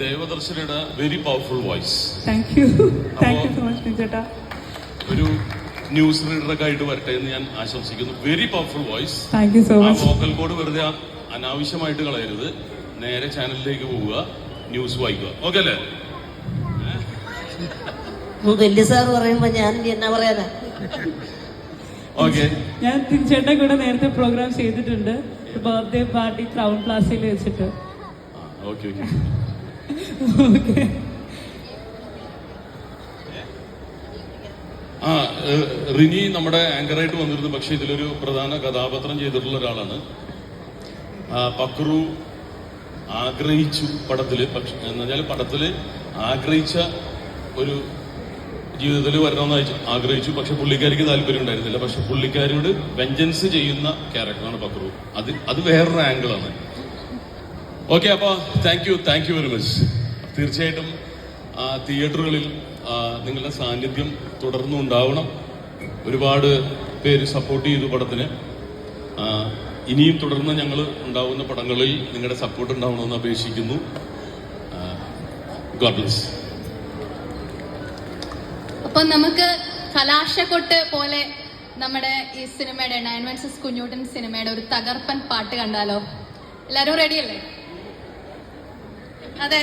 ദേവദർശനയുടെ very powerful voice thank you thank you so much ചേട്ടാ ഒരു news റീഡറൊക്കെ ആയിട്ട് വരട്ടെ എന്ന് ഞാൻ ആശംസിക്കുന്നു. Very powerful voice thank you so uh much vocal cord വെറുതെ അനാവശ്യമായിട്ട് കളയരുത്. നേരെ ചാനലിലേക്ക് പോവുക. ന്യൂസ് വായിക്കുക. ഓക്കെ അല്ലേ? വലിയ സാർ പറയുമ്പോ ഞാൻ എന്നാ പറയാനാ? ഓക്കെ ഞാൻ ചേട്ടൻ കൂടെ നേരത്തെ പ്രോഗ്രാം ചെയ്തിട്ടുണ്ട്. ബർത്ത്ഡേ പാർട്ടി ക്രൗൺ പ്ലാസയിൽ വെച്ചിട്ട്. ഓക്കെ ഓക്കെ ആ റിനി നമ്മുടെ ആങ്കറായിട്ട് വന്നിരുന്നു. പക്ഷെ ഇതിലൊരു പ്രധാന കഥാപാത്രം ചെയ്തിട്ടുള്ള ഒരാളാണ്. പക്രു ആഗ്രഹിച്ചു പടത്തിൽ. പക്ഷെ എന്നുവെച്ചാൽ പടത്തിൽ ആഗ്രഹിച്ച ഒരു ജീവിതത്തിൽ വരണമെന്ന് ആഗ്രഹിച്ചു. പക്ഷെ പുള്ളിക്കാരിക്ക് താല്പര്യം ഉണ്ടായിരുന്നില്ല. പക്ഷെ പുള്ളിക്കാരിയോട് വെഞ്ചൻസ് ചെയ്യുന്ന ക്യാരക്ടറാണ് പക്രു. അത് അത് വേറൊരു ആംഗിളാണ് ഓക്കെ അപ്പോൾ thank you thank you very much തീർച്ചയായിട്ടും തിയേറ്ററുകളിൽ നിങ്ങളുടെ സാന്നിധ്യം തുടർന്നും ഉണ്ടാവണം. ഒരുപാട് പേര് സപ്പോർട്ട് ചെയ്തു പടത്തിന്. ഇനിയും തുടർന്ന് ഞങ്ങൾ ഉണ്ടാവുന്ന പടങ്ങളിൽ നിങ്ങളുടെ സപ്പോർട്ട് ഉണ്ടാവണമെന്ന് അപേക്ഷിക്കുന്നു. ഗോഡ് ബ്ലസ് അപ്പൊ നമുക്ക് കലാശക്കൊട്ട് പോലെ നമ്മുടെ ഈ സിനിമയുടെ നയൻ വൺ സിക്സ് കുഞ്ഞൂട്ടൻ സിനിമയുടെ ഒരു തകർപ്പൻ പാട്ട് കണ്ടാലോ? എല്ലാരും റെഡിയല്ലേ അതെ.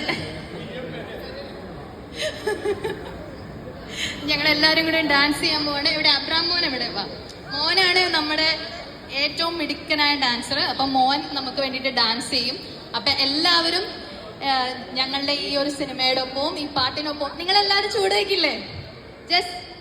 ഞങ്ങൾ എല്ലാരും കൂടെ ഡാൻസ് ചെയ്യാൻ പോവാണ്. ഇവിടെ അബ്രാം മോൻ ഇവിടെ വാ. മോനാണ് നമ്മുടെ ഏറ്റവും മിടുക്കനായ ഡാൻസർ അപ്പൊ മോൻ നമുക്ക് വേണ്ടിയിട്ട് ഡാൻസ് ചെയ്യും. അപ്പൊ എല്ലാവരും ഞങ്ങളുടെ ഈ ഒരു സിനിമയുടെ ഒപ്പവും ഈ പാട്ടിനൊപ്പവും നിങ്ങൾ എല്ലാവരും ചൂട് വയ്ക്കില്ലേ ജസ്റ്റ്